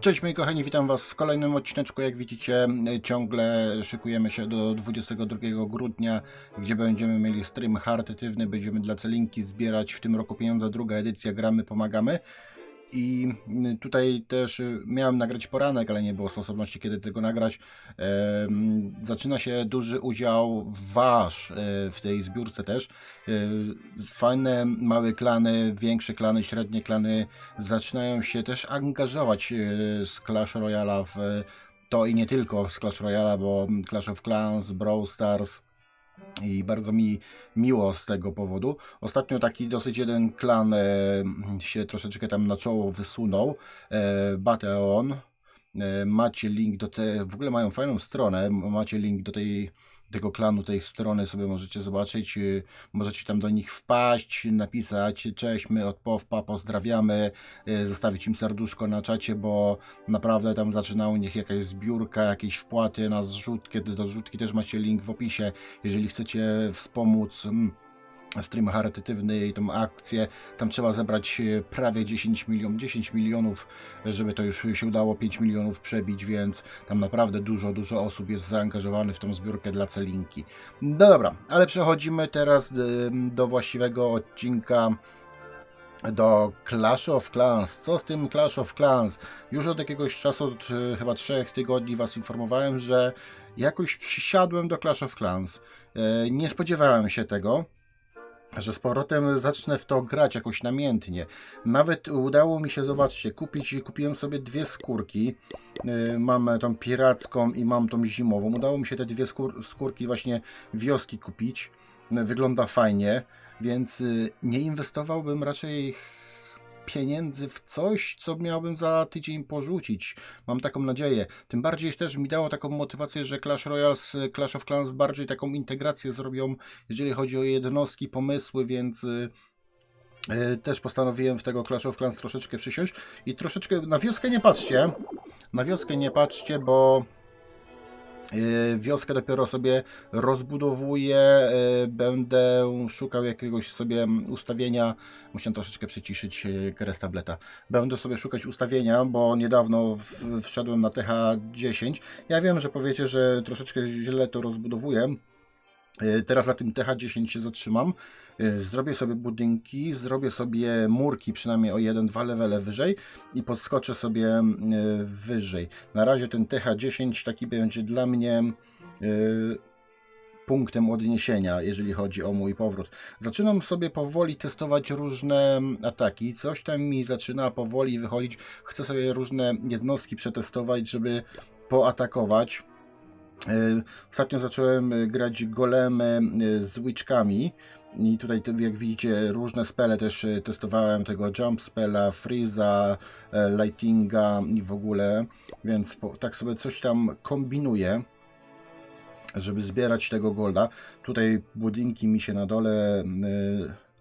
Cześć moi kochani, witam was w kolejnym odcineczku. Jak widzicie, ciągle szykujemy się do 22 grudnia, gdzie będziemy mieli stream charytatywny, będziemy dla Celinki zbierać w tym roku pieniądze, druga edycja Gramy, Pomagamy. I y, tutaj też y, miałem nagrać poranek, ale nie było sposobności kiedy tego nagrać. Zaczyna się duży udział wasz y, w tej zbiórce też. Y, Fajne małe klany, większe klany, średnie klany zaczynają się też angażować e, z Clash Royale'a w to i nie tylko z Clash Royale'a, bo Clash of Clans, Brawl Stars i bardzo mi miło z tego powodu. Ostatnio taki dosyć jeden klan e, się troszeczkę tam na czoło wysunął, e, Bateon. E, macie link do tej, w ogóle mają fajną stronę, macie link do tej tego klanu, tej strony sobie możecie zobaczyć, y, możecie tam do nich wpaść, napisać cześć, my od POWPA pozdrawiamy, y, zostawić im serduszko na czacie, bo naprawdę tam zaczyna u nich jakaś zbiórka, jakieś wpłaty na zrzutkę, do zrzutki też macie link w opisie, jeżeli chcecie wspomóc mm, stream charytatywny i tą akcję, tam trzeba zebrać e, prawie 10 milionów, 10 milionów, żeby to już się udało 5 milionów przebić, więc tam naprawdę dużo, dużo osób jest zaangażowanych w tą zbiórkę dla Celinki. No dobra, ale przechodzimy teraz y, do właściwego odcinka do Clash of Clans. Co z tym Clash of Clans? Już od jakiegoś czasu, od e, chyba trzech tygodni Was informowałem, że jakoś przysiadłem do Clash of Clans. E, Nie spodziewałem się tego że z powrotem zacznę w to grać jakoś namiętnie. Nawet udało mi się, zobaczcie, kupić, kupiłem sobie dwie skórki. Yy, Mam tą piracką i mam tą zimową. Udało mi się te dwie skór, skórki właśnie wioski kupić. Wygląda fajnie, więc yy, nie inwestowałbym raczej pieniędzy w coś, co miałbym za tydzień porzucić. Mam taką nadzieję. Tym bardziej też mi dało taką motywację, że Clash Royale z Clash of Clans bardziej taką integrację zrobią, jeżeli chodzi o jednostki, pomysły, więc y, y, też postanowiłem w tego Clash of Clans troszeczkę przysiąść i troszeczkę na wioskę nie patrzcie. Na wioskę nie patrzcie, bo y, wioskę dopiero sobie rozbudowuję. y, Będę szukał jakiegoś sobie ustawienia. Musiałem troszeczkę przyciszyć grę z tableta. Będę sobie szukać ustawienia, bo niedawno wszedłem na TH10. Ja wiem, że powiecie, że troszeczkę źle to rozbudowuję. Y, Teraz na tym TH10 się zatrzymam. Y, Zrobię sobie budynki, zrobię sobie murki przynajmniej o 1-2 levele wyżej i podskoczę sobie y, wyżej. Na razie ten TH10 taki będzie dla mnie punktem odniesienia, jeżeli chodzi o mój powrót. Zaczynam sobie powoli testować różne ataki. Coś tam mi zaczyna powoli wychodzić. Chcę sobie różne jednostki przetestować, żeby poatakować. E, Ostatnio zacząłem e, grać golemy e, z witchkami i tutaj jak widzicie różne spele też testowałem tego jump spela, freeza, lightinga i w ogóle, więc po, tak sobie coś tam kombinuję żeby zbierać tego golda. Tutaj budynki mi się na dole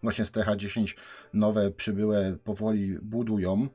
właśnie z TH10 nowe przybyłe powoli budują,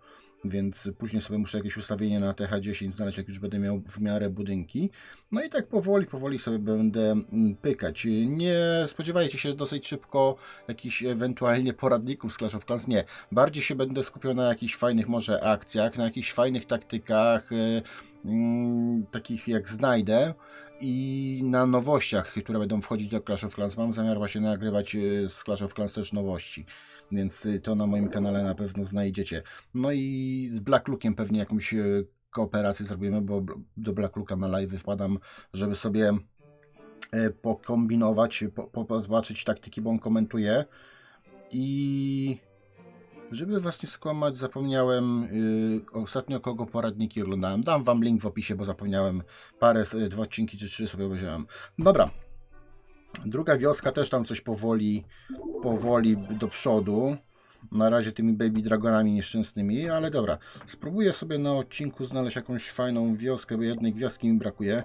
więc później sobie muszę jakieś ustawienie na TH10 znaleźć, jak już będę miał w miarę budynki. No i tak powoli, powoli sobie będę mm, pykać. Nie spodziewajcie się dosyć szybko jakichś ewentualnie poradników z Clash of Clans, nie. Bardziej się będę skupiał na jakichś fajnych może akcjach, na jakichś fajnych taktykach, e, mm, takich jak znajdę i na nowościach, które będą wchodzić do Clash of Clans. Mam zamiar właśnie nagrywać e, z Clash of Clans też nowości, więc e, to na moim kanale na pewno znajdziecie. No i z Black Lookiem pewnie jakąś e, kooperację zrobimy, bo do Black Looka na live wpadam, żeby sobie pokombinować, po, po, popatrzeć taktyki, bo on komentuje i żeby was nie skłamać, zapomniałem yy, ostatnio kogo poradniki oglądałem. Dam wam link w opisie, bo zapomniałem parę, y, dwa odcinki czy trzy sobie obejrzałem. Dobra. Druga wioska też tam coś powoli, powoli do przodu. Na razie tymi baby dragonami nieszczęsnymi, ale dobra. Spróbuję sobie na odcinku znaleźć jakąś fajną wioskę, bo jednej gwiazdki mi brakuje.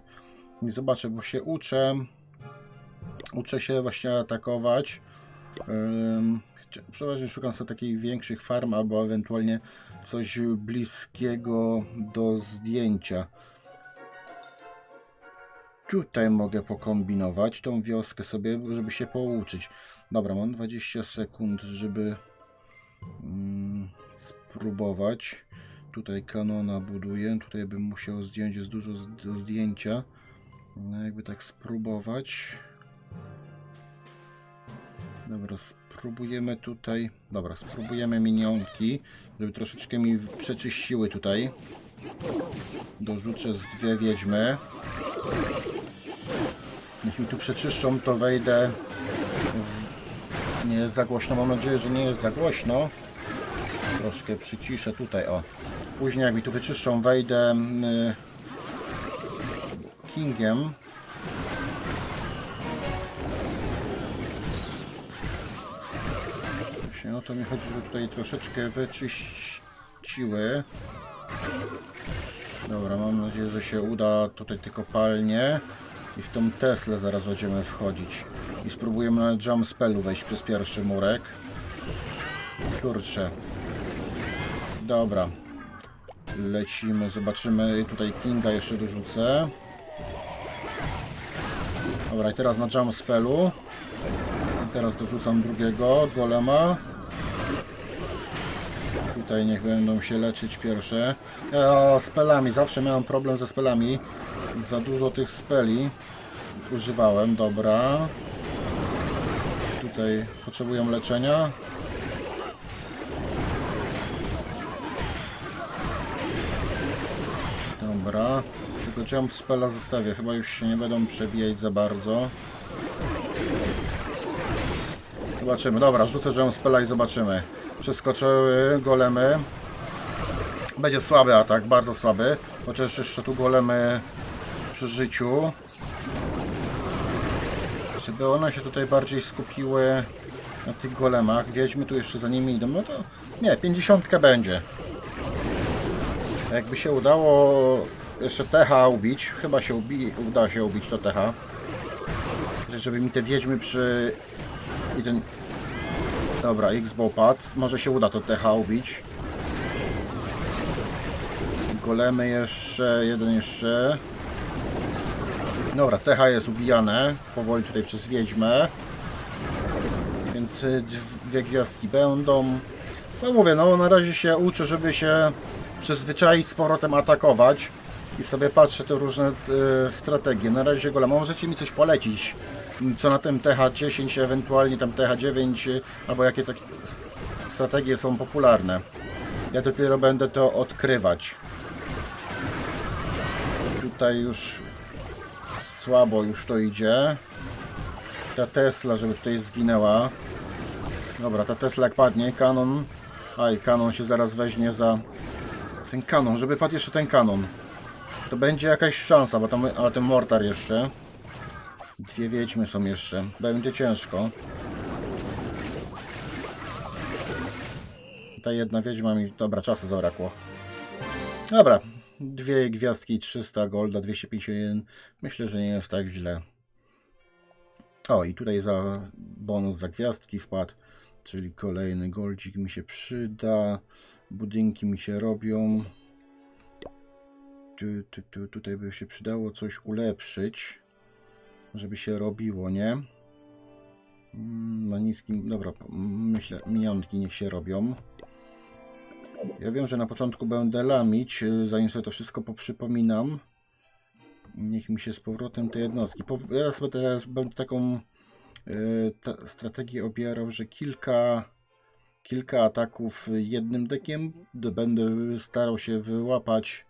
Nie zobaczę, bo się uczę. Uczę się właśnie atakować. Chcia- Przeważnie szukam sobie takich większych farm albo ewentualnie coś bliskiego do zdjęcia. Tutaj mogę pokombinować tą wioskę sobie, żeby się pouczyć. Dobra, mam 20 sekund, żeby mm, spróbować. tutaj kanona buduję. Tutaj bym musiał zdjąć, jest dużo zdjęcia. No jakby tak spróbować. Dobra, spróbujemy tutaj. Dobra, spróbujemy minionki, żeby troszeczkę mi przeczyściły tutaj. Dorzucę z dwie wiedźmy. Niech mi tu przeczyszczą, to wejdę. W... Nie jest za głośno, mam nadzieję, że nie jest za głośno. Troszkę przyciszę tutaj, o. Później jak mi tu wyczyszczą, wejdę y, Kingiem. Właśnie o to mi chodzi, żeby tutaj troszeczkę wyczyściły. Dobra, mam nadzieję, że się uda tutaj tylko palnie. I w tą Teslę zaraz będziemy wchodzić. I spróbujemy na jump spellu wejść przez pierwszy murek. Kurczę. Dobra. Lecimy, zobaczymy. Tutaj Kinga jeszcze dorzucę. Dobra, i teraz na jump spellu. I teraz dorzucam drugiego golema. Tutaj niech będą się leczyć pierwsze. Ja spelami, zawsze miałem problem ze spelami. Za dużo tych speli używałem, dobra. Tutaj potrzebują leczenia. Dobra. Tylko jump spela zostawię, chyba już się nie będą przebijać za bardzo. Zobaczymy, dobra, rzucę jump spela i zobaczymy. Przeskoczyły golemy. Będzie słaby atak, bardzo słaby. Chociaż jeszcze tu golemy przy życiu. Żeby one się tutaj bardziej skupiły na tych golemach. Wiedźmy tu jeszcze za nimi idą. No to nie, 50 będzie. Jakby się udało jeszcze TH ubić, chyba się ubi uda się ubić to TH. Żeby mi te wiedźmy przy... i ten... Dobra, X-Bow pad. Może się uda to TH ubić. Golemy jeszcze, jeden jeszcze. Dobra, TH jest ubijane. Powoli tutaj przez wiedźmę. Więc y, dwie gwiazdki będą. No mówię, no na razie się uczę, żeby się przyzwyczaić z powrotem atakować. I sobie patrzę te różne y, strategie. Na razie golema, możecie mi coś polecić. Co na tym TH10, ewentualnie tam TH9, y, albo jakie takie strategie są popularne. Ja dopiero będę to odkrywać. Tutaj już słabo już to idzie. Ta Tesla, żeby tutaj zginęła. Dobra, ta Tesla jak padnie, kanon. Aj, kanon się zaraz weźmie za ten kanon, żeby padł jeszcze ten kanon. To będzie jakaś szansa, bo tam, ale ten mortar jeszcze. Dwie wiedźmy są jeszcze. Będzie ciężko. Ta jedna wiedźma mi... Dobra, czasu zabrakło. Dobra. Dwie gwiazdki i 300 golda, 251. Myślę, że nie jest tak źle. O, i tutaj za bonus za gwiazdki wpadł. Czyli kolejny goldzik mi się przyda. Budynki mi się robią. Tu, tu, tu, tutaj by się przydało coś ulepszyć. Żeby się robiło, nie? Mm, Na niskim... Dobra, myślę, minionki niech się robią. Ja wiem, że na początku będę lamić, y, zanim sobie to wszystko poprzypominam. Niech mi się z powrotem te jednostki. Ja sobie teraz będę taką y, ta, strategię obierał, że kilka, kilka ataków jednym dekiem. Będę starał się wyłapać,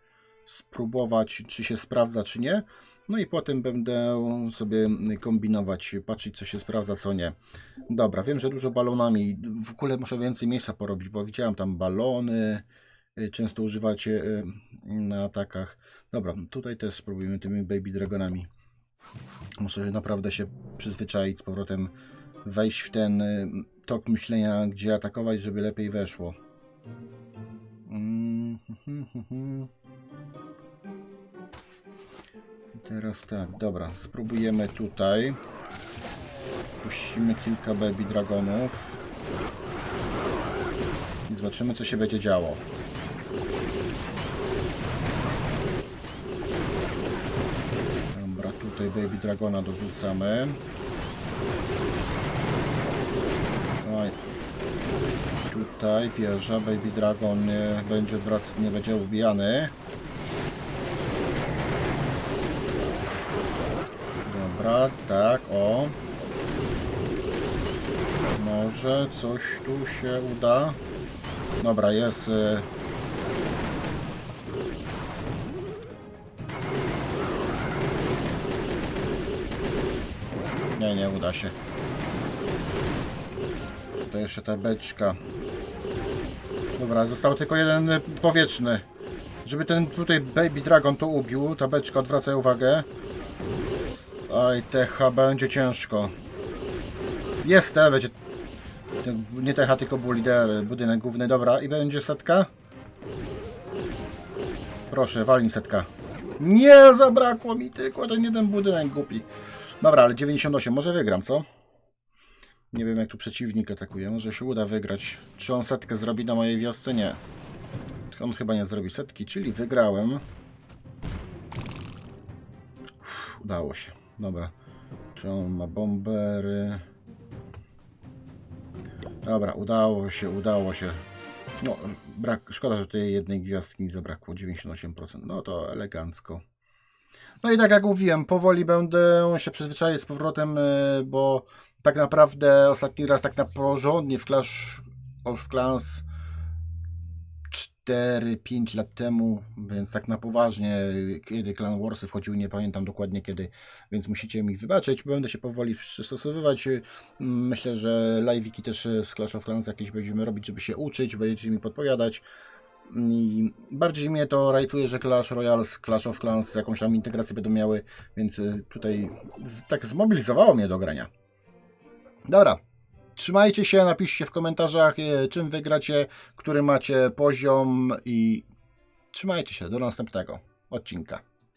spróbować, czy się sprawdza, czy nie. No i potem będę sobie kombinować, patrzeć, co się sprawdza, co nie. Dobra, wiem, że dużo balonami. W ogóle muszę więcej miejsca porobić, bo widziałem tam balony. y, Często używacie y, na atakach. Dobra, tutaj też spróbujemy tymi baby dragonami. Muszę naprawdę się przyzwyczaić z powrotem, wejść w ten y, tok myślenia, gdzie atakować, żeby lepiej weszło. Mm, Teraz tak, dobra, spróbujemy tutaj. Puścimy kilka baby dragonów. I zobaczymy, co się będzie działo. Dobra, tutaj baby dragona dorzucamy. Oj. Tu tutaj wieża, Baby Dragon nie będzie odwracany, nie będzie ubijany. Dobra, tak, o. Może coś tu się uda. Dobra, jest. y, Nie, nie uda się. To jeszcze ta beczka. Dobra, został tylko jeden y, powietrzny. Żeby ten tutaj Baby Dragon to ubił, ta beczka odwraca uwagę. Oj, techa będzie ciężko. Jest te, będzie. Nie techa, tylko był lider, budynek główny, dobra. I będzie setka? Proszę, walnij setka. Nie, zabrakło mi tylko ten jeden budynek głupi. Dobra, ale 98, może wygram, co? Nie wiem jak tu przeciwnik atakuje, może się uda wygrać. Czy on setkę zrobi na mojej wiosce? Nie. On chyba nie zrobi setki, czyli wygrałem. Udało się. Dobra. Czy on ma bombery? Dobra, udało się, udało się. No, brak, szkoda, że tej jednej gwiazdki mi zabrakło, 98%. No to elegancko. No i tak jak mówiłem, powoli będę się przyzwyczaić z powrotem, y, bo tak naprawdę ostatni raz tak na porządnie w Clash of Clans 4-5 lat temu, więc tak na poważnie, kiedy Clan Warsy wchodziły, nie pamiętam dokładnie kiedy, więc musicie mi wybaczyć, będę się powoli przystosowywać. Myślę, że live'iki też z Clash of Clans jakieś będziemy robić, żeby się uczyć, będziecie mi podpowiadać. I bardziej mnie to rajcuje, że Clash Royale z Clash of Clans jakąś tam integrację będą miały, więc tutaj tak zmobilizowało mnie do grania. Dobra, trzymajcie się, napiszcie w komentarzach, y, czym wygracie, który macie poziom i trzymajcie się, do następnego odcinka.